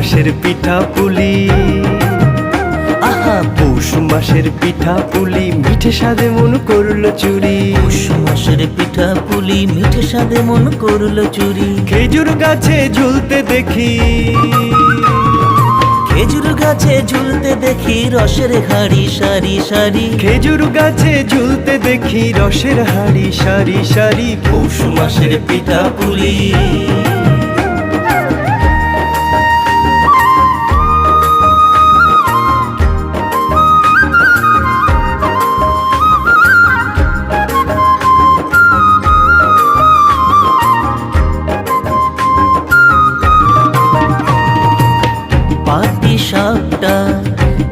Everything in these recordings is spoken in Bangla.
মাসের পিঠা পুলি। আহা পৌষ মাসের পিঠা পুলি মিঠে স্বাদে মন করল চুরি। পৌষ মাসের পিঠা পুলি মিঠে স্বাদে মন করল চুরি। খেজুর গাছে ঝুলতে দেখি। খেজুর গাছে ঝুলতে দেখি রসের হাড়ি সারি সারি। খেজুর গাছে ঝুলতে দেখি রসের হাড়ি সারি সারি। পৌষ মাসের পিঠা পুলি।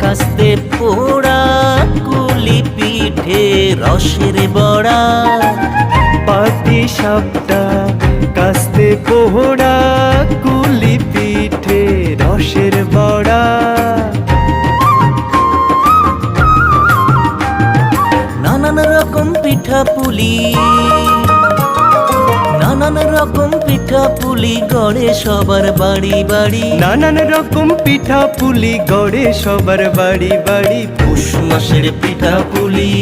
কাস্তে পোড়া কুলি পিঠে রসের বড়া। পাটি সাপটা কাস্তে পোহড়া কুলি পিঠে রসের বড়া। নানান রকম পিঠা পুলি নানান রকম পিঠা পুলি গড়ে সবার বাড়ি বাড়ি। নানান রকম পিঠা পুলি গড়ে সবার বাড়ি বাড়ি। পুষ মাসের পিঠা পুলি।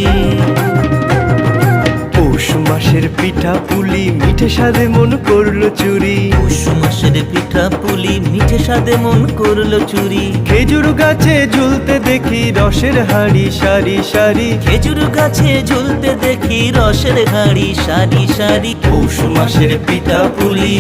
মাসের পিঠা পুলি মিঠে সাদে মন করল চুরি। পৌষ মাসের পিঠা পুলি মিঠে সাদে মন করল চুরি। খেজুর গাছে ঝুলতে দেখি রসের হাড়ি সারি সারি। খেজুর গাছে ঝুলতে দেখি রসের হাড়ি সারি সারি। পৌষ মাসের পিঠা পুলি।